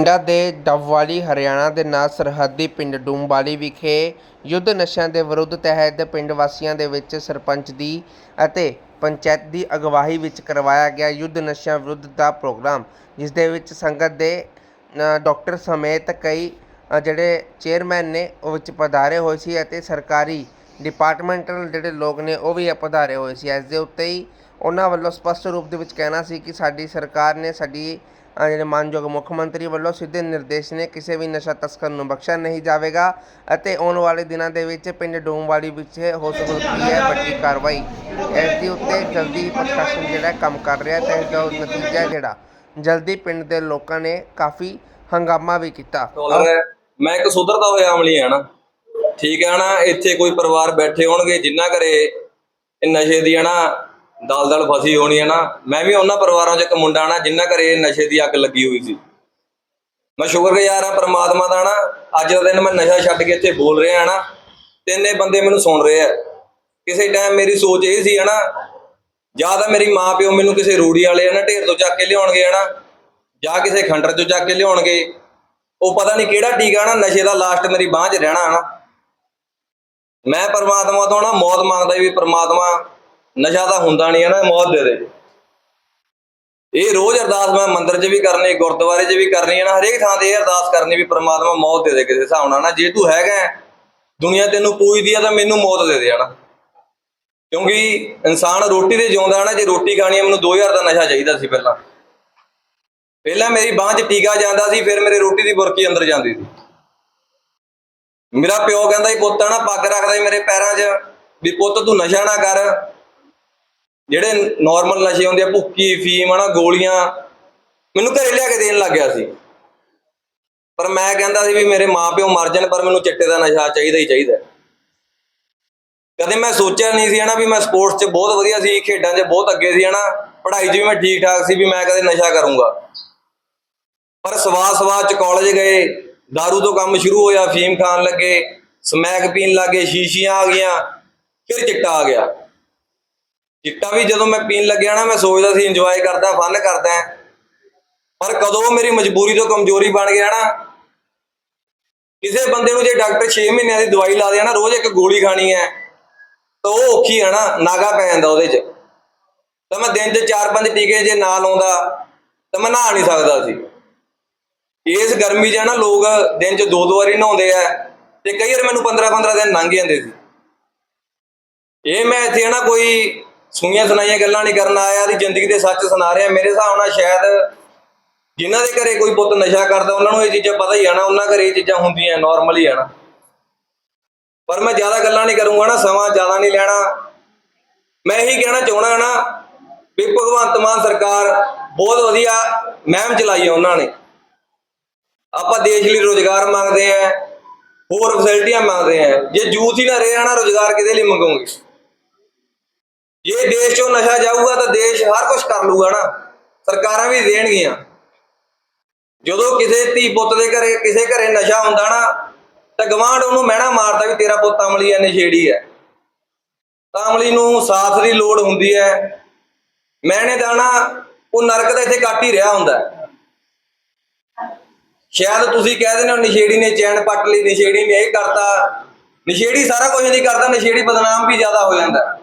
ਪਿੰਡਾਂ ਦੇ ਡੱਬਵਾਲੀ, ਹਰਿਆਣਾ ਦੇ ਨਾਲ ਸਰਹੱਦੀ ਪਿੰਡ ਡੂਮਵਾਲੀ ਵਿਖੇ ਯੁੱਧ ਨਸ਼ਿਆਂ ਦੇ ਵਿਰੁੱਧ ਤਹਿਤ ਪਿੰਡ ਵਾਸੀਆਂ ਦੇ ਵਿੱਚ ਸਰਪੰਚ ਦੀ ਅਤੇ ਪੰਚਾਇਤ ਦੀ ਅਗਵਾਈ ਵਿੱਚ ਕਰਵਾਇਆ ਗਿਆ ਯੁੱਧ ਨਸ਼ਿਆਂ ਵਿਰੁੱਧ ਦਾ ਪ੍ਰੋਗਰਾਮ, ਜਿਸ ਦੇ ਵਿੱਚ ਸੰਗਤ ਦੇ ਡਾਕਟਰ ਸਮੇਤ ਕਈ ਜਿਹੜੇ ਚੇਅਰਮੈਨ ਨੇ, ਉਹ ਵਿੱਚ ਪਧਾਰੇ ਹੋਏ ਸੀ ਅਤੇ ਸਰਕਾਰੀ ਡਿਪਾਰਟਮੈਂਟਲ ਜਿਹੜੇ ਲੋਕ ਨੇ, ਉਹ ਵੀ ਪਧਾਰੇ ਹੋਏ ਸੀ। ਇਸ ਦੇ ਉੱਤੇ ਹੀ ਉਹਨਾਂ ਵੱਲੋਂ ਸਪਸ਼ਟ ਰੂਪ ਦੇ ਵਿੱਚ ਕਹਿਣਾ ਸੀ ਕਿ ਸਾਡੀ ਸਰਕਾਰ ਨੇ ਸਾਡੀ ਜਿਹੜੇ ਮਾਨਯੋਗ ਮੁੱਖ ਮੰਤਰੀ ਵੱਲੋਂ ਸਿੱਧੇ ਨਿਰਦੇਸ਼ ਨੇ ਕਿਸੇ ਵੀ ਨਸ਼ਾ ਤਸਕਰ ਨੂੰ ਬਖਸ਼ਿਆ ਨਹੀਂ ਜਾਵੇਗਾ ਅਤੇ ਆਉਣ ਵਾਲੇ ਦਿਨਾਂ ਦੇ ਵਿੱਚ ਪਿੰਡ ਡੂਮਵਾਲੀ ਵਿੱਚ ਹੋ ਸਕਦੀ ਹੈ ਵੱਡੀ ਕਾਰਵਾਈ ਇਸ ਦੇ ਉੱਤੇ ਜਲਦੀ ਪ੍ਰਸ਼ਾਸਨ ਜਿਹੜਾ ਕੰਮ ਕਰ ਰਿਹਾ ਤੇ ਇਸ ਦਾ ਨਤੀਜਾ ਜਿਹੜਾ ਜਲਦੀ ਪਿੰਡ ਦੇ ਲੋਕਾਂ ਨੇ ਕਾਫੀ ਹੰਗਾਮਾ ਵੀ ਕੀਤਾ ਮੈਂ ਇੱਕ ਸੁਧਰਦਾ ਹੋਇਆ ਅਮਲੀ ਆ ਨਾ ਠੀਕ ਹੈ ਨਾ ਇੱਥੇ ਕੋਈ ਪਰਿਵਾਰ ਬੈਠੇ ਹੋਣਗੇ ਜਿੰਨਾ ਘਰੇ ਨਸ਼ੇ ਦੀ ਨਾ ਦਲਦਲ ਫਸੀ ਹੋਣੀ ਹੈ ਨਾ, ਮੈਂ ਵੀ ਉਹਨਾਂ ਪਰਿਵਾਰਾਂ 'ਚ ਇੱਕ ਮੁੰਡਾ ਨਾ, ਜਿੰਨਾ ਘਰੇ ਨਸ਼ੇ ਦੀ ਅੱਗ ਲੱਗੀ ਹੋਈ ਸੀ। ਮੈਂ ਸ਼ੁਕਰਗੁਜ਼ਾਰ ਹਾਂ ਪਰਮਾਤਮਾ ਦਾ ਨਾ, ਅੱਜ ਦਾ ਦਿਨ ਮੈਂ ਨਸ਼ਾ ਛੱਡ ਕੇ ਇੱਥੇ ਬੋਲ ਰਿਹਾ ਨਾ ਤਿੰਨੇ ਬੰਦੇ ਮੈਨੂੰ ਸੁਣ ਰਹੇ ਆ। ਕਿਸੇ ਟਾਈਮ ਮੇਰੀ ਸੋਚ ਇਹ ਸੀ ਹਨਾ ਜਾਂ ਤਾਂ ਮੇਰੀ ਮਾਂ ਪਿਓ ਮੈਨੂੰ ਕਿਸੇ ਰੂੜੀ ਵਾਲੇ ਹਨਾ ਢੇਰ ਤੋਂ ਚੱਕ ਕੇ ਲਿਆਉਣਗੇ ਹਨਾ ਜਾਂ ਕਿਸੇ ਖੰਡਰ ਤੋਂ ਚੱਕ ਕੇ ਲਿਆਉਣਗੇ। ਉਹ ਪਤਾ ਨਹੀਂ ਕਿਹੜਾ ਟੀਕਾ ਨਾ, ਨਸ਼ੇ ਦਾ ਲਾਸਟ ਮੇਰੀ ਬਾਂਹ 'ਚ ਰਹਿਣਾ ਹਨਾ ਮੈਂ ਪਰਮਾਤਮਾ ਤੋਂ ਨਾ ਮੌਤ ਮੰਗਦਾ ਵੀ ਪਰਮਾਤਮਾ ਨਸ਼ਾ ਤਾਂ ਹੁੰਦਾ ਨਹੀਂ ਹੈ ਨਾ, ਮੌਤ ਦੇ ਦੇ। ਇਹ ਰੋਜ਼ ਅਰਦਾਸ ਮੈਂ ਮੰਦਿਰ 'ਚ ਵੀ ਕਰਨੀ, ਗੁਰਦੁਆਰੇ 'ਚ ਵੀ ਕਰਨੀ ਹੈ ਨਾ, ਹਰੇਕ ਥਾਂ ਤੇ ਇਹ ਅਰਦਾਸ ਕਰਨੀ ਵੀ ਪਰਮਾਤਮਾ ਮੌਤ ਦੇ ਦੇ ਕਿਸੇ ਹਿਸਾਬ ਨਾਲ ਨਾ। ਜੇ ਤੂੰ ਹੈਗਾ ਦੁਨੀਆ ਤੈਨੂੰ ਪੂਜਦੀ ਆ ਤਾਂ ਮੈਨੂੰ ਮੌਤ ਦੇ ਦੇ ਹਨਾ। ਕਿਉਂਕਿ ਇਨਸਾਨ ਰੋਟੀ ਤੇ ਜਿਉਂਦਾ ਨਾ, ਜੇ ਰੋਟੀ ਖਾਣੀ ਹੈ, ਮੈਨੂੰ 2000 ਦਾ ਨਸ਼ਾ ਚਾਹੀਦਾ ਸੀ ਪਹਿਲਾਂ। ਪਹਿਲਾਂ ਮੇਰੀ ਬਾਂਹ 'ਚ ਟੀਕਾ ਜਾਂਦਾ ਸੀ, ਫਿਰ ਮੇਰੇ ਰੋਟੀ ਦੀ ਬੁਰਕੀ ਅੰਦਰ ਜਾਂਦੀ ਸੀ। ਮੇਰਾ ਪਿਓ ਕਹਿੰਦਾ ਸੀ, ਪੁੱਤ ਨਾ ਪੱਗ ਰੱਖਦਾ ਸੀ ਮੇਰੇ ਪੈਰਾਂ 'ਚ, ਵੀ ਪੁੱਤ ਤੂੰ ਨਸ਼ਾ ਨਾ ਕਰ ਜਿਹੜੇ ਨਾਰਮਲ ਨਸ਼ੇ ਹੁੰਦੇ ਆ, ਭੁੱਕੀ, ਫੀਮ, ਹਨਾ, ਗੋਲੀਆਂ, ਮੈਨੂੰ ਘਰੇ ਲਿਆ ਕੇ ਦੇਣ ਲੱਗ ਗਿਆ ਸੀ। ਪਰ ਮੈਂ ਕਹਿੰਦਾ ਸੀ ਵੀ ਮੇਰੇ ਮਾਪਿਓ ਮਰ ਜਾਣ, ਪਰ ਮੈਨੂੰ ਚਿੱਟੇ ਦਾ ਨਸ਼ਾ ਚਾਹੀਦਾ ਹੀ ਚਾਹੀਦਾ ਕਦੇ ਮੈਂ ਸੋਚਿਆ ਨਹੀਂ ਸੀ, ਹਨਾ, ਵੀ ਮੈਂ ਸਪੋਰਟਸ 'ਚ ਬਹੁਤ ਵਧੀਆ ਸੀ, ਖੇਡਾਂ 'ਚ ਬਹੁਤ ਅੱਗੇ ਸੀ, ਹਨਾ। ਪੜ੍ਹਾਈ 'ਚ ਵੀ ਮੈਂ ਠੀਕ ਠਾਕ ਸੀ, ਵੀ ਮੈਂ ਕਦੇ ਨਸ਼ਾ ਕਰੂੰਗਾ। ਪਰ ਸਵਾਸ ਸਵਾਸ 'ਚ ਕਾਲਜ ਗਏ, दारू ਤੋਂ ਕੰਮ ਸ਼ੁਰੂ ਹੋਇਆ, ਫੀਮ ਖਾਣ ਲੱਗੇ ਸਮੈਕ ਪੀਣ ਲੱਗੇ, ਸ਼ੀਸ਼ੀਆਂ ਆ ਗਈਆਂ, ਫਿਰ ਚਿੱਟਾ ਆ ਗਿਆ। ਚਿੱਟਾ ਵੀ ਜਦੋਂ ਮੈਂ ਪੀਣ ਲੱਗਿਆ ਨਾ, ਮੈਂ ਸੋਚਦਾ ਸੀ ਇੰਜੋਏ ਕਰਦਾ ਫਨ ਕਰਦਾ ਪਰ ਕਦੋਂ ਮੇਰੀ ਮਜਬੂਰੀ ਤੋਂ ਕਮਜ਼ੋਰੀ ਬਣ ਗਿਆ ਨਾ, ਕਿਸੇ ਬੰਦੇ ਨੂੰ ਜੇ ਡਾਕਟਰ 6 ਮਹੀਨਿਆਂ ਦੀ ਦਵਾਈ ਲਾ ਦੇ ਨਾ, ਰੋਜ਼ ਇੱਕ ਗੋਲੀ ਖਾਣੀ ਹੈ, ਤਾਂ ਉਹ ਔਖੀ ਹੈ ਨਾ, ਨਾਗਾ ਪੈ ਜਾਂਦਾ ਉਹਦੇ 'ਚ। ਤਾਂ ਮੈਂ ਦਿਨ 'ਚ 4-5 ਟੀਕੇ ਜੇ ਨਾ ਲਾਉਂਦਾ, ਤਾਂ ਮੈਂ ਨਹਾ ਨਹੀਂ ਸਕਦਾ ਸੀ। ਇਸ ਗਰਮੀ 'ਚ ਨਾ ਲੋਕ ਦਿਨ 'ਚ ਦੋ ਦੋ ਵਾਰੀ ਨਹਾਉਂਦੇ ਆ, ਤੇ ਕਈ ਵਾਰ ਮੈਨੂੰ 15-15 ਦਿਨ ਲੰਘ ਜਾਂਦੇ ਸੀ। ਇਹ ਮੈਂ ਇੱਥੇ ਨਾ ਕੋਈ ਸੁਣੀਆਂ ਸੁਣਾਈਆਂ ਗੱਲਾਂ ਨਹੀਂ ਕਰਨ ਆਇਆ, ਦੀ ਜ਼ਿੰਦਗੀ ਦੇ ਸੱਚ ਸੁਣਾ ਰਿਹਾ। ਮੇਰੇ ਹਿਸਾਬ ਨਾਲ ਸ਼ਾਇਦ ਜਿਨ੍ਹਾਂ ਦੇ ਘਰੇ ਕੋਈ ਪੁੱਤ ਨਸ਼ਾ ਕਰਦਾ, ਉਹਨਾਂ ਨੂੰ ਇਹ ਚੀਜ਼ਾਂ ਪਤਾ ਹੀ ਆ ਨਾ, ਉਹਨਾਂ ਘਰੇ ਇਹ ਚੀਜ਼ਾਂ ਹੁੰਦੀਆਂ ਨਾਰਮਲ ਹੀ ਆ ਪਰ ਮੈਂ ਜ਼ਿਆਦਾ ਗੱਲਾਂ ਨਹੀਂ ਕਰੂੰਗਾ ਨਾ, ਸਮਾਂ ਜ਼ਿਆਦਾ ਨਹੀਂ ਲੈਣਾ। ਮੈਂ ਇਹੀ ਕਹਿਣਾ ਚਾਹਣਾ ਨਾ, ਵੀ ਭਗਵੰਤ ਮਾਨ ਸਰਕਾਰ ਬਹੁਤ ਵਧੀਆ ਮਹਿਮ ਚਲਾਈ ਹੈ ਉਹਨਾਂ ਨੇ। ਆਪਾਂ ਦੇਸ਼ ਲਈ ਰੋਜ਼ਗਾਰ ਮੰਗਦੇ ਆ, ਹੋਰ ਫੈਸਿਲਿਟੀਆਂ ਮੰਗਦੇ ਆ। ਜੇ ਯੂਥ ਹੀ ਨਾ ਰਿਹਾ ਨਾ, ਰੋਜ਼ਗਾਰ ਕਿਹਦੇ ਲਈ ਮੰਗੋਗੇ? ਜੇ ਦੇਸ਼ ਚੋਂ ਨਸ਼ਾ ਜਾਊਗਾ ਤਾਂ ਦੇਸ਼ ਹਰ ਕੁਝ ਕਰ ਲੂਗਾ ਨਾ। ਸਰਕਾਰਾਂ ਵੀ ਦੇਣਗੀਆਂ। ਜਦੋਂ ਕਿਸੇ ਧੀ ਪੁੱਤ ਦੇ ਘਰੇ, ਕਿਸੇ ਘਰੇ ਨਸ਼ਾ ਹੁੰਦਾ ਨਾ, ਤਾਂ ਗਵਾਂਢ ਉਹਨੂੰ ਮਹਿਣਾ ਮਾਰਦਾ ਵੀ ਤੇਰਾ ਪੁੱਤ ਅਮਲੀ ਹੈ ਨਸ਼ੇੜੀ ਹੈ ਤਾਂ ਅਮਲੀ ਨੂੰ ਸਾਥ ਦੀ ਲੋੜ ਹੁੰਦੀ ਹੈ ਮੈਨੇ ਤਾਂ ਉਹ ਨਰਕ ਦਾ ਇੱਥੇ ਕੱਟ ਹੀ ਰਿਹਾ ਹੁੰਦਾ। ਸ਼ਾਇਦ ਤੁਸੀਂ ਕਹਿ ਦਿੰਦੇ ਹੋ, ਨਸ਼ੇੜੀ ਨੇ ਚੈਨ ਪੱਟ ਲਈ, ਨਸ਼ੇੜੀ ਨੇ ਇਹ ਕਰਤਾ। ਨਸ਼ੇੜੀ ਸਾਰਾ ਕੁਝ ਨਹੀਂ ਕਰਦਾ, ਨਸ਼ੇੜੀ ਬਦਨਾਮ ਵੀ ਜ਼ਿਆਦਾ ਹੋ ਜਾਂਦਾ।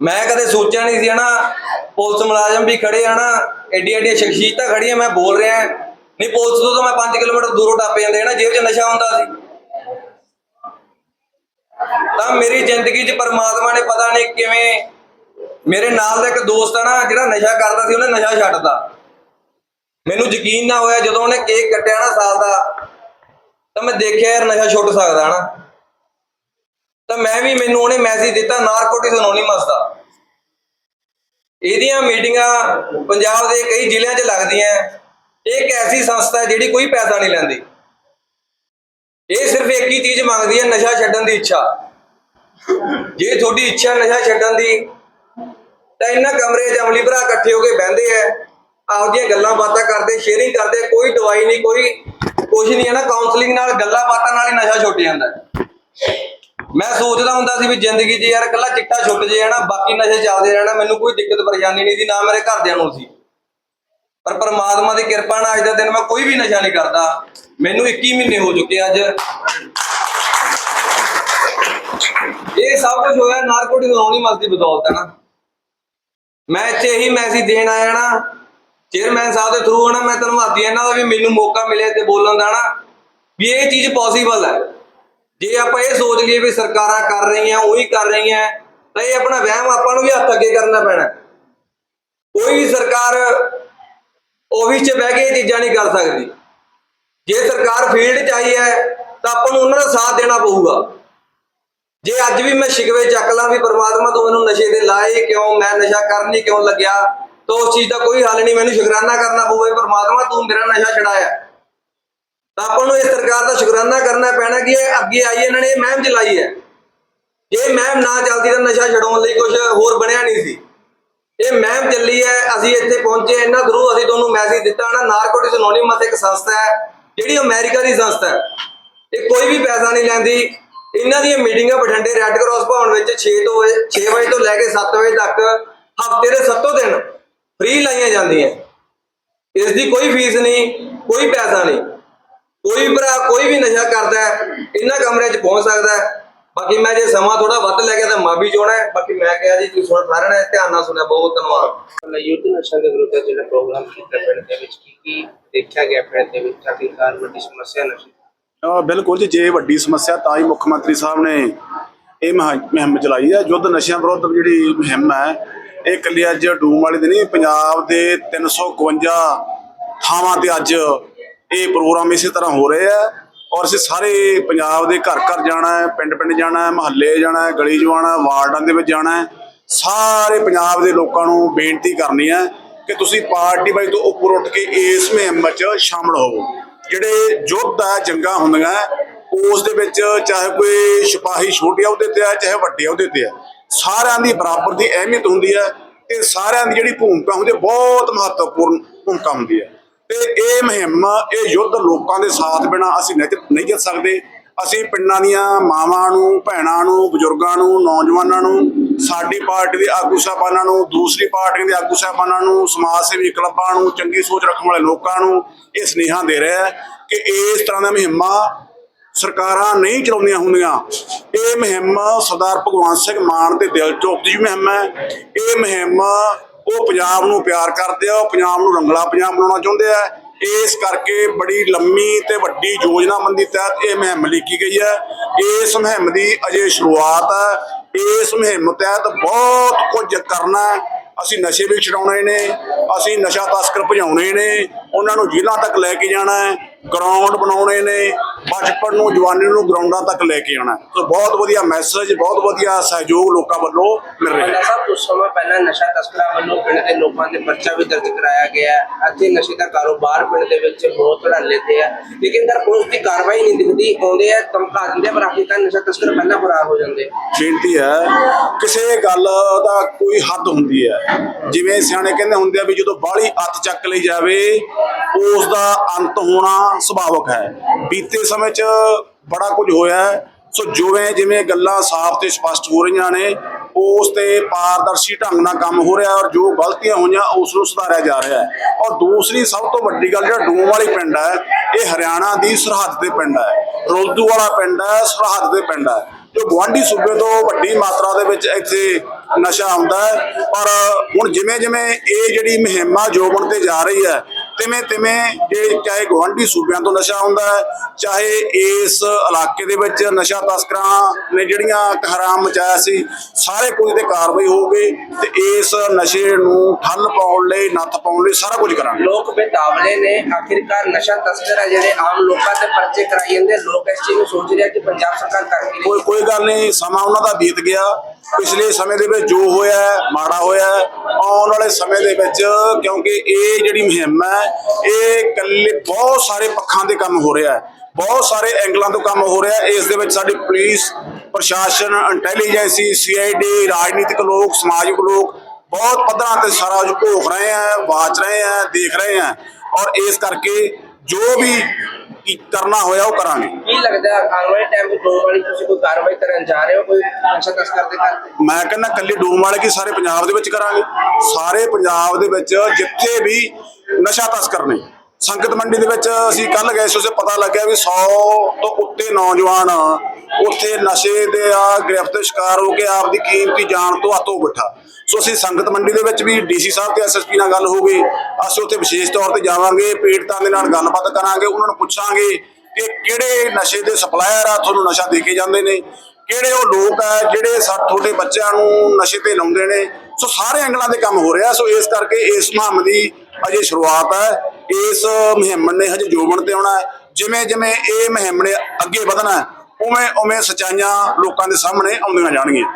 ਮੈਂ ਕਦੇ ਸੋਚਿਆ ਨਹੀਂ ਸੀ ਹਨਾ, ਪੁਲਿਸ ਮੁਲਾਜ਼ਮ ਵੀ ਖੜੇ ਆ ਨਾ ਐਡੀ ਐਡੀ ਸ਼ਖਸੀਅਤਾਂ ਖੜੀਆਂ ਮੈਂ ਬੋਲ ਰਿਹਾ ਨਹੀਂ, ਪੁਲਿਸ ਤੋਂ ਤਾਂ ਮੈਂ 5 ਕਿਲੋਮੀਟਰ ਦੂਰੋਂ ਟੱਪ ਜਾਂਦੇ ਨਾ ਜੇਬ 'ਚ ਨਸ਼ਾ ਹੁੰਦਾ ਸੀ। ਤਾਂ ਮੇਰੀ ਜ਼ਿੰਦਗੀ 'ਚ ਪਰਮਾਤਮਾ ਨੇ ਪਤਾ ਨਹੀਂ ਕਿਵੇਂ ਮੇਰੇ ਨਾਲ ਦਾ ਇੱਕ ਦੋਸਤ ਆ ਨਾ, ਜਿਹੜਾ ਨਸ਼ਾ ਕਰਦਾ ਸੀ, ਉਹਨੇ ਨਸ਼ਾ ਛੱਡਤਾ। ਮੈਨੂੰ ਯਕੀਨ ਨਾ ਹੋਇਆ ਜਦੋਂ ਉਹਨੇ ਕੇਕ ਕੱਟਿਆ ਨਾ ਸਾਲ ਦਾ, ਤਾਂ ਮੈਂ ਦੇਖਿਆ ਯਾਰ ਨਸ਼ਾ ਛੁੱਟ ਸਕਦਾ ਨਾ ਤਾਂ ਮੈਂ ਵੀ, ਮੈਨੂੰ ਉਹਨੇ ਮੈਸੇਜ ਦਿੱਤਾ, ਨਾਰਕੋਟਿਕਸ ਅਨੋਨਿਮਸ ਦਾ। ਇਹਦੀਆਂ ਮੀਟਿੰਗਾਂ ਪੰਜਾਬ ਦੇ ਕਈ ਜ਼ਿਲ੍ਹਿਆਂ 'ਚ ਲੱਗਦੀਆਂ। ਇਹ ਇੱਕ ਐਸੀ ਸੰਸਥਾ ਹੈ ਜਿਹੜੀ ਕੋਈ ਪੈਸਾ ਨਹੀਂ ਲੈਂਦੀ। ਇਹ ਸਿਰਫ ਇੱਕ ਹੀ ਚੀਜ਼ ਮੰਗਦੀ ਹੈ, ਨਸ਼ਾ ਛੱਡਣ ਦੀ ਇੱਛਾ। ਜੇ ਤੁਹਾਡੀ ਇੱਛਾ ਨਸ਼ਾ ਛੱਡਣ ਦੀ, ਤਾਂ ਇਹਨਾਂ ਕਮਰੇ 'ਚ ਅਮਲੀ ਭਰਾ ਇਕੱਠੇ ਹੋ ਕੇ ਬਹਿੰਦੇ ਆ। ਆਪਦੀਆਂ ਗੱਲਾਂ ਬਾਤਾਂ ਕਰਦੇ ਸ਼ੇਅਰਿੰਗ ਕਰਦੇ, ਕੋਈ ਦਵਾਈ ਨਹੀਂ, ਕੋਈ ਕੁਝ ਨਹੀਂ ਹੈ ਨਾ ਕਾਉਂਸਲਿੰਗ ਨਾਲ ਗੱਲਾਂ ਬਾਤਾਂ ਨਾਲ ਹੀ ਨਸ਼ਾ ਛੁੱਟ ਜਾਂਦਾ। ਮੈਂ ਸੋਚਦਾ ਹੁੰਦਾ ਸੀ ਵੀ ਜ਼ਿੰਦਗੀ 'ਚ ਯਾਰ ਇਕੱਲਾ ਚਿੱਟਾ ਛੁੱਟ ਜੇ ਨਾ ਬਾਕੀ ਨਸ਼ੇ ਚੱਲਦੇ ਰਹਿਣਾ, ਮੈਨੂੰ ਕੋਈ ਦਿੱਕਤ ਪਰੇਸ਼ਾਨੀ ਨਹੀਂ ਸੀ, ਨਾ ਮੇਰੇ ਘਰਦਿਆਂ ਨੂੰ ਸੀ। ਪਰ ਪਰਮਾਤਮਾ ਦੀ ਕਿਰਪਾ ਨਾਲ ਅੱਜ ਦਾ ਦਿਨ ਮੈਂ ਕੋਈ ਵੀ ਨਸ਼ਾ ਨਹੀਂ ਕਰਦਾ। ਮੈਨੂੰ 21 ਮਹੀਨੇ ਹੋ ਚੁੱਕੇ ਅੱਜ। ਇਹ ਸਭ ਕੁਝ ਹੋਇਆ, ਨਾਰਕੋਟਿਕ ਅਨੋਨਿਮਸ ਦੀ ਬਦੌਲਤ ਹੈ ਨਾ। ਮੈਂ ਇੱਥੇ ਇਹੀ ਮੈਸੇਜ ਦੇਣ ਆਇਆ ਨਾ ਚੇਅਰਮੈਨ ਸਾਹਿਬ ਦੇ ਥਰੂ ਨਾ ਮੈਂ ਧੰਨਵਾਦੀ ਇਹਨਾਂ ਦਾ ਵੀ ਮੈਨੂੰ ਮੌਕਾ ਮਿਲਿਆ ਤੇ ਬੋਲਣ ਦਾ ਨਾ ਵੀ ਇਹ ਚੀਜ਼ ਪੋਸੀਬਲ ਹੈ ਜੇ ਆਪਾਂ ਇਹ ਸੋਚ ਲਈਏ ਵੀ ਸਰਕਾਰਾਂ ਕਰ ਰਹੀਆਂ, ਉਹੀ ਕਰ ਰਹੀਆਂ, ਤਾਂ ਇਹ ਆਪਣਾ ਵਹਿਮ ਆਪਾਂ ਨੂੰ ਵੀ ਹੱਥ ਅੱਗੇ ਕਰਨਾ ਪੈਣਾ। ਕੋਈ ਵੀ ਸਰਕਾਰ ਆਫਿਸ 'ਚ ਬਹਿ ਕੇ ਇਹ ਚੀਜ਼ਾਂ ਨਹੀਂ ਕਰ ਸਕਦੀ। ਜੇ ਸਰਕਾਰ ਫੀਲਡ 'ਚ ਆਈ ਹੈ, ਤਾਂ ਆਪਾਂ ਨੂੰ ਉਹਨਾਂ ਦਾ ਸਾਥ ਦੇਣਾ ਪਊਗਾ। ਜੇ ਅੱਜ ਵੀ ਮੈਂ ਸ਼ਿਕਵੇ ਚੱਕ ਲਾਂ ਵੀ ਪਰਮਾਤਮਾ ਤੂੰ ਮੈਨੂੰ ਨਸ਼ੇ ਦੇ ਲਾਏ, ਕਿਉਂ ਮੈਂ ਨਸ਼ਾ ਕਰਨ ਹੀ ਕਿਉਂ ਲੱਗਿਆ, ਤਾਂ ਉਸ ਚੀਜ਼ ਦਾ ਕੋਈ ਹੱਲ ਨਹੀਂ, ਮੈਨੂੰ ਸ਼ੁਕਰਾਨਾ ਕਰਨਾ ਪਊਗਾ ਪਰਮਾਤਮਾ ਤੂੰ ਮੇਰਾ ਨਸ਼ਾ ਛਡਾਇਆ। ਤਾਂ ਆਪਾਂ ਨੂੰ ਇਸ ਸਰਕਾਰ ਦਾ ਸ਼ੁਕਰਾਨਾ ਕਰਨਾ ਪੈਣਾ ਕਿ ਇਹ ਅੱਗੇ ਆਈ ਇਹਨਾਂ ਨੇ ਇਹ ਮਹਿਮ ਚਲਾਈ ਹੈ। ਜੇ ਮਹਿਮ ਨਾ ਚੱਲਦੀ ਤਾਂ ਨਸ਼ਾ ਛਡਾਉਣ ਲਈ ਕੁਝ ਹੋਰ ਬਣਿਆ ਨਹੀਂ ਸੀ। ਇਹ ਮਹਿਮ ਚੱਲੀ ਹੈ, ਅਸੀਂ ਇੱਥੇ ਪਹੁੰਚੇ ਇਹਨਾਂ ਥਰੂ ਅਸੀਂ ਤੁਹਾਨੂੰ ਮੈਸੇਜ ਦਿੱਤਾ ਨਾ ਨਾਰਕੋਟਿਕਸ ਅਨੋਨਿਮਸ ਇੱਕ ਸੰਸਥਾ ਹੈ, ਜਿਹੜੀ ਅਮਰੀਕਾ ਦੀ ਸੰਸਥਾ ਹੈ। ਇਹ ਕੋਈ ਵੀ ਪੈਸਾ ਨਹੀਂ ਲੈਂਦੀ। ਇਹਨਾਂ ਦੀਆਂ ਮੀਟਿੰਗਾਂ ਬਠਿੰਡੇ ਰੈੱਡ ਕਰਾਸ ਭਵਨ ਵਿੱਚ 6 ਤੋਂ 6 ਵਜੇ ਤੋਂ ਲੈ ਕੇ 7 ਵਜੇ ਤੱਕ, ਹਫ਼ਤੇ ਦੇ ਸੱਤੋਂ ਦਿਨ ਫ੍ਰੀ ਲਾਈਆਂ ਜਾਂਦੀਆਂ। ਇਸ ਦੀ ਕੋਈ ਫੀਸ ਨਹੀਂ, ਕੋਈ ਪੈਸਾ ਨਹੀਂ। ਕੋਈ ਵੀ ਭਰਾ ਕੋਈ ਵੀ ਨਸ਼ਾ ਕਰਦਾ ਹੈ ਇਹਨਾਂ ਕਮਰੇ 'ਚ ਪਹੁੰਚ ਸਕਦਾ ਹੈ। ਬਾਕੀ ਮੈਂ ਜੇ ਸਮਾਂ ਥੋੜਾ ਵੱਧ ਲੈ ਗਿਆ ਤਾਂ ਮਾਫੀ ਚਾਹਣਾ ਹੈ। ਬਾਕੀ ਮੈਂ ਕਿਹਾ ਜੀ ਤੁਸੀਂ ਸੁਣ ਸਾਰਿਆਂ ਨੇ ਧਿਆਨ ਨਾਲ ਸੁਣਿਆ ਬਹੁਤ ਧੰਨਵਾਦ। ਯੁੱਧ ਨਸ਼ਾ ਦੇ ਵਿਰੁੱਧ ਜਿਹੜਾ ਪ੍ਰੋਗਰਾਮ ਕੀਤਾ ਪਿੰਡ ਦੇ ਵਿੱਚ ਕੀ ਕੀ ਦੇਖਿਆ ਗਿਆ ਪਿੰਡ ਦੇ ਵਿੱਚ? ਆਖਿਰਕਾਰ ਵੱਡੀ ਸਮੱਸਿਆ ਨਸ਼ੇ ਬਿਲਕੁਲ ਜੀ ਜੇ ਵੱਡੀ ਸਮੱਸਿਆ ਤਾਂ ਹੀ ਮੁੱਖ ਮੰਤਰੀ ਸਾਹਿਬ ਨੇ ਇਹ ਮਹਾ- ਮੁਹਿੰਮ ਚਲਾਈ ਹੈ। ਯੁੱਧ ਨਸ਼ਿਆਂ ਵਿਰੁੱਧ ਜਿਹੜੀ ਮੁਹਿੰਮ ਹੈ ਇਹ ਇਕੱਲੀ ਅੱਜ ਡੂਮ ਵਾਲੀ ਦੀ ਨਹੀਂ ਪੰਜਾਬ ਦੇ 352 ਥਾਵਾਂ ਤੇ ਅੱਜ ਇਹ ਪ੍ਰੋਗਰਾਮ ਇਸੇ ਤਰ੍ਹਾਂ ਹੋ ਰਹੇ ਆ ਔਰ ਅਸੀਂ ਸਾਰੇ ਪੰਜਾਬ ਦੇ ਘਰ ਘਰ ਜਾਣਾ ਹੈ, ਪਿੰਡ ਪਿੰਡ ਜਾਣਾ ਹੈ, ਮਹੱਲੇ ਜਾਣਾ ਹੈ, ਗਲੀ ਜਵਾਣਾ ਵਾਰਡਾਂ ਦੇ ਵਿੱਚ ਜਾਣਾ ਹੈ। ਸਾਰੇ ਪੰਜਾਬ ਦੇ ਲੋਕਾਂ ਨੂੰ ਬੇਨਤੀ ਕਰਨੀ ਹੈ ਕਿ ਤੁਸੀਂ ਪਾਰਟੀ ਬਾਈ ਤੋਂ ਉੱਪਰ ਉੱਠ ਕੇ ਇਸ ਮੁਹਿੰਮ 'ਚ ਸ਼ਾਮਲ ਹੋਵੋ। ਜਿਹੜੇ ਯੁੱਧ ਆ, ਜੰਗਾਂ ਹੁੰਦੀਆਂ ਉਸ ਦੇ ਵਿੱਚ ਚਾਹੇ ਕੋਈ ਸਿਪਾਹੀ ਛੋਟੇ ਅਹੁਦੇ ਤੇ ਆ, ਚਾਹੇ ਵੱਡੇ ਅਹੁਦੇ ਤੇ ਆ, ਸਾਰਿਆਂ ਦੀ ਬਰਾਬਰ ਦੀ ਅਹਿਮੀਅਤ ਹੁੰਦੀ ਹੈ ਤੇ ਸਾਰਿਆਂ ਦੀ ਜਿਹੜੀ ਭੂਮਿਕਾ ਹੁੰਦੀ ਹੈ, ਬਹੁਤ ਮਹੱਤਵਪੂਰਨ ਭੂਮਿਕਾ ਹੁੰਦੀ ਹੈ। ਤੇ ਇਹ ਮੁਹਿੰਮ ਇਹ ਯੁੱਧ ਲੋਕਾਂ ਦੇ ਸਾਥ ਬਿਨਾ ਅਸੀਂ ਨਹੀਂ ਜਿੱਤ- ਸਕਦੇ। ਅਸੀਂ ਪਿੰਡਾਂ ਦੀਆਂ ਮਾਵਾਂ ਨੂੰ, ਭੈਣਾਂ ਨੂੰ, ਬਜ਼ੁਰਗਾਂ ਨੂੰ, ਨੌਜਵਾਨਾਂ ਨੂੰ, ਸਾਡੀ ਪਾਰਟੀ ਦੇ ਆਗੂ ਸਾਹਿਬਾਨਾਂ ਨੂੰ, ਦੂਸਰੀ ਪਾਰਟੀ ਦੇ ਆਗੂ ਸਾਹਿਬਾਨਾਂ ਨੂੰ, ਸਮਾਜ ਸੇਵੀ ਕਲੱਬਾਂ ਨੂੰ, ਚੰਗੀ ਸੋਚ ਰੱਖਣ ਵਾਲੇ ਲੋਕਾਂ ਨੂੰ ਇਹ ਸੁਨੇਹਾ ਦੇ ਰਿਹਾ ਹੈ ਕਿ ਇਸ ਤਰ੍ਹਾਂ ਦਾ ਮੁਹਿੰਮਾਂ ਸਰਕਾਰਾਂ ਨਹੀਂ ਚਲਾਉਂਦੀਆਂ ਹੁੰਦੀਆਂ। ਇਹ ਮੁਹਿੰਮ ਸਰਦਾਰ ਭਗਵੰਤ ਸਿੰਘ ਮਾਨ ਦੇ ਦਿਲ ਚੋਂ ਉਪਜੀ ਮੁਹਿੰਮ ਹੈ। ਇਹ ਮੁਹਿੰਮ ਉਹ ਪੰਜਾਬ ਨੂੰ ਪਿਆਰ ਕਰਦੇ ਆ, ਉਹ ਪੰਜਾਬ ਨੂੰ ਰੰਗਲਾ ਪੰਜਾਬ ਬਣਾਉਣਾ ਚਾਹੁੰਦੇ ਆ। ਇਸ ਕਰਕੇ ਬੜੀ ਲੰਮੀ ਤੇ ਵੱਡੀ ਯੋਜਨਾਬੰਦੀ ਤਹਿਤ ਇਹ ਮੁਹਿੰਮ ਲਿਖੀ ਗਈ ਹੈ। ਇਸ ਮੁਹਿੰਮ ਦੀ ਅਜੇ ਸ਼ੁਰੂਆਤ ਹੈ। ਇਸ ਮੁਹਿੰਮ ਤਹਿਤ ਬਹੁਤ ਕੁਝ ਕਰਨਾ ਅਸੀਂ ਨਸ਼ੇ ਵੀ ਛਡਾਉਣੇ ਨੇ, ਅਸੀਂ ਨਸ਼ਾ ਤਸਕਰ ਭਜਾਉਣੇ ਨੇ, ਉਹਨਾਂ ਨੂੰ ਜੇਲ੍ਹਾਂ ਤੱਕ ਲੈ ਕੇ ਜਾਣਾ ਹੈ। ਗਰਾਊਂਡ ਬਣਾਉਣੇ ਨੇ ਬਚਪਨ ਨੂੰ ਜਵਾਨੀ ਨੂੰ ਗਰਾਊਂਡਾਂ ਤੱਕ ਲੈ ਕੇ ਆਉਣਾ। ਸੋ ਬਹੁਤ ਵਧੀਆ ਮੈਸੇਜ ਬਹੁਤ ਵਧੀਆ ਸਹਿਯੋਗ ਲੋਕਾਂ ਵੱਲੋਂ ਮਿਲ ਰਿਹਾ ਹੈ। ਸਾਹਿਬ ਕੁਝ ਸਮਾਂ ਪਹਿਲਾਂ ਨਸ਼ਾ ਤਸਕਰਾਂ ਵੱਲੋਂ ਪਿੰਡ ਦੇ ਲੋਕਾਂ ਦੇ ਪਰਚਾ ਵੀ ਦਰਜ ਕਰਾਇਆ ਗਿਆ ਹੈ। ਅਤੇ ਨਸ਼ੇ ਦਾ ਕਾਰੋਬਾਰ ਪਿੰਡ ਦੇ ਵਿੱਚ ਬਹੁਤ ਧੜੱਲੇ ਤੇ ਹੈ। ਲੇਕਿਨ ਦਰ ਪੁਲਿਸ ਦੀ ਕਾਰਵਾਈ ਨਹੀਂ ਦਿਖਦੀ ਆਉਂਦੇ ਆ ਧਮਕਾ ਦਿੰਦੇ ਪਰ ਆਖਿਰਕਾਰ ਨਸ਼ਾ ਤਸਕਰ ਪਹਿਲਾਂ ਫਰਾਰ ਹੋ ਜਾਂਦੇ। ਬੇਨਤੀ ਹੈ ਕਿਸੇ ਗੱਲ ਦਾ ਕੋਈ ਹੱਦ ਹੁੰਦੀ ਹੈ। ਜਿਵੇਂ ਸਿਆਣੇ ਕਹਿੰਦੇ ਹੁੰਦੇ ਆ ਵੀ ਜਦੋਂ ਬਾਹਲੀ ਅੱਤ ਚੱਕ ਲਈ ਜਾਵੇ ਉਸ ਦਾ ਅੰਤ ਹੋਣਾ ਸੁਭਾਵਕ ਹੈ। ਬੀਤੇ ਸਮੇਂ 'ਚ ਬੜਾ ਕੁਝ ਹੋਇਆ ਹੈ। ਸੋ ਜਿਵੇਂ ਜਿਵੇਂ ਗੱਲਾਂ ਸਾਫ਼ ਤੇ ਸਪਸ਼ਟ ਹੋ ਰਹੀਆਂ ਨੇ, ਉਸ ਤੇ ਪਾਰਦਰਸ਼ੀ ਢੰਗ ਨਾਲ ਕੰਮ ਹੋ ਰਿਹਾ ਔਰ ਜੋ ਗਲਤੀਆਂ ਹੋਈਆਂ, ਉਸ ਨੂੰ ਸੁਧਾਰਿਆ ਜਾ ਰਿਹਾ ਹੈ। ਔਰ ਦੂਸਰੀ ਸਭ ਤੋਂ ਵੱਡੀ ਗੱਲ ਜਿਹੜਾ ਡੂਮ ਵਾਲੀ ਪਿੰਡ ਹੈ, ਇਹ ਹਰਿਆਣਾ ਦੀ ਸਰਹੱਦ ਦੇ ਪਿੰਡ ਹੈ। ਰੋਲਦੂ ਵਾਲਾ ਪਿੰਡ ਹੈ, ਸਰਹੱਦ ਦੇ ਪਿੰਡ ਹੈ। ਜੋ ਗੁਆਂਢੀ ਸੂਬੇ ਤੋਂ ਵੱਡੀ ਮਾਤਰਾ ਦੇ ਵਿੱਚ ਇੱਥੇ ਨਸ਼ਾ ਆਉਂਦਾ ਹੈ। ਪਰ ਹੁਣ ਜਿਵੇਂ ਜਿਵੇਂ ਇਹ ਜਿਹੜੀ ਮੁਹਿੰਮ ਆ ਜੋਬਨ ਤੇ ਜਾ ਰਹੀ ਹੈ ਤਿਵੇਂ ਤਿਵੇਂ ਜੇ ਚਾਹੇ ਗੁਆਂਢੀ ਸੂਬਿਆਂ ਤੋਂ ਨਸ਼ਾ ਆਉਂਦਾ ਹੈ ਚਾਹੇ ਇਸ ਇਲਾਕੇ ਦੇ ਵਿੱਚ ਨਸ਼ਾ ਤਸਕਰਾਂ ਨੇ ਜਿਹੜੀਆਂ ਹਰਾਮ ਮਚਾਇਆ ਸੀ ਸਾਰੇ ਕੁਝ ਤੇ ਕਾਰਵਾਈ ਹੋਊਗੀ ਤੇ ਇਸ ਨਸ਼ੇ ਨੂੰ ਠੱਲ ਪਾਉਣ ਲਈ ਨੱਥ ਪਾਉਣ ਲਈ ਸਾਰਾ ਕੁਝ ਕਰਾਂਗੇ। ਲੋਕ ਬੇਤਾਵਲੇ ਨੇ ਆਖਿਰਕਾਰ ਨਸ਼ਾ ਤਸਕਰ ਆ ਜਿਹੜੇ ਆਮ ਲੋਕਾਂ ਤੇ ਪਰਚੇ ਕਰਾਈ ਜਾਂਦੇ ਲੋਕ ਇਸ ਚੀਜ਼ ਨੂੰ ਸੋਚ ਰਿਹਾ ਕਿ ਪੰਜਾਬ ਸਰਕਾਰ ਕਰ ਕੀ ਕੋਈ ਕੋਈ ਗੱਲ ਨਹੀਂ ਸਮਾਂ ਉਹਨਾਂ ਦਾ ਬੀਤ ਗਿਆ। ਪਿਛਲੇ ਸਮੇਂ ਦੇ ਵਿੱਚ ਜੋ ਹੋਇਆ ਮਾੜਾ ਹੋਇਆ ਆਉਣ ਵਾਲੇ ਸਮੇਂ ਦੇ ਵਿੱਚ ਕਿਉਂਕਿ ਇਹ ਜਿਹੜੀ ਮੁਹਿੰਮ ਹੈ, ਇਹ ਇਕੱਲੇ ਬਹੁਤ ਸਾਰੇ ਪੱਖਾਂ ਦੇ ਕੰਮ ਹੋ ਰਿਹਾ ਹੈ। ਬਹੁਤ ਸਾਰੇ ਐਂਗਲਾਂ ਤੋਂ ਕੰਮ ਹੋ ਰਿਹਾ ਇਸ ਦੇ ਵਿੱਚ ਸਾਡੀ ਪੁਲਿਸ, ਪ੍ਰਸ਼ਾਸਨ, ਇੰਟੈਲੀਜੈਂਸੀ ਸੀਆਈਡੀ ਰਾਜਨੀਤਿਕ ਲੋਕ, ਸਮਾਜਿਕ ਲੋਕ ਬਹੁਤ ਪੱਧਰਾਂ ਤੇ ਸਾਰਾ ਕੁਝ ਭੋਗ ਰਹੇ ਆ ਵਾਚ ਰਹੇ ਆ ਦੇਖ ਰਹੇ ਆ ਔਰ ਇਸ ਕਰਕੇ ਜੋ ਵੀ ਕੀ ਕਰਨਾ ਹੋਇਆ ਉਹ ਕਰਾਂਗੇ। ਕੀ ਲੱਗਦਾ ਆਉਣ ਵਾਲੇ ਟਾਈਮ ਵਿੱਚ ਡੋਮ ਵਾਲੀ ਤੁਸੀਂ ਕੋਈ ਕਾਰਵਾਈ ਕਰਨ ਜਾ ਰਹੇ ਹੋ ਕੋਈ ਨਸ਼ਾ ਤਸਕਰ ਦੇ ਘਰ ਮੈਂ ਕਹਿੰਦਾ ਕੱਲੀ ਡੂਮ ਵਾਲੇ ਕੀ ਸਾਰੇ ਪੰਜਾਬ ਦੇ ਵਿੱਚ ਕਰਾਂਗੇ? ਸਾਰੇ ਪੰਜਾਬ ਦੇ ਵਿੱਚ ਜਿੱਥੇ ਵੀ ਨਸ਼ਾ ਤਸਕਰ ਨੇ ਸੰਗਤ ਮੰਡੀ ਦੇ ਵਿੱਚ ਅਸੀਂ ਕੱਲ ਗਏ ਸੀ, ਉਸੇ ਪਤਾ ਲੱਗਿਆ ਵੀ 100 ਤੋਂ ਉੱਤੇ ਨੌਜਵਾਨ ਉੱਥੇ ਨਸ਼ੇ ਦੇ ਆ, ਗ੍ਰਿਫਤ ਸ਼ਿਕਾਰ ਹੋ ਕੇ ਆਪ ਦੀ ਕੀਮਤੀ ਜਾਨ ਤੋਂ ਹੱਥੋਂ ਬਿਠਾ ਸੋ ਅਸੀਂ ਸੰਗਤ ਮੰਡੀ ਦੇ ਵਿੱਚ ਵੀ ਡੀਸੀ ਸਾਹਿਬ ਤੇ ਐਸਐਸਪੀ ਨਾਲ ਗੱਲ ਹੋ ਗਈ। ਅਸੀਂ ਉੱਥੇ ਵਿਸ਼ੇਸ਼ ਤੌਰ ਤੇ ਜਾਵਾਂਗੇ, ਪੀੜਤਾਂ ਦੇ ਨਾਲ ਗੱਲਬਾਤ ਕਰਾਂਗੇ, ਉਹਨਾਂ ਨੂੰ ਪੁੱਛਾਂਗੇ ਕਿ ਕਿਹੜੇ ਨਸ਼ੇ ਦੇ ਸਪਲਾਇਰ ਆ, ਤੁਹਾਨੂੰ ਨਸ਼ਾ ਦੇ ਕੇ ਜਾਂਦੇ ਨੇ, ਕਿਹੜੇ ਉਹ ਲੋਕ ਆ, ਜਿਹੜੇ ਸਾ, ਤੁਹਾਡੇ ਬੱਚਿਆਂ ਨੂੰ ਨਸ਼ੇ ਤੇ ਲਾਉਂਦੇ ਨੇ ਸੋ ਸਾਰੇ ਐਂਗਲਾਂ ਦੇ ਕੰਮ ਹੋ ਰਿਹਾ। ਸੋ ਇਸ ਕਰਕੇ ਇਸ ਮੁਹਿੰਮ ਦੀ ਅਜੇ ਸ਼ੁਰੂਆਤ ਹੈ। ਇਸ ਮੁਹਿੰਮ ਨੇ ਹਜੇ ਜੋਬਣ ਤੇ ਆਉਣਾ ਹੈ। ਜਿਵੇਂ ਜਿਵੇਂ ਇਹ ਮੁਹਿੰਮ ਨੇ ਅੱਗੇ ਵਧਣਾ ਉਵੇਂ ਉਵੇਂ ਸਚਾਈਆਂ ਲੋਕਾਂ ਦੇ ਸਾਹਮਣੇ ਆਉਂਦੀਆਂ ਜਾਣਗੀਆਂ।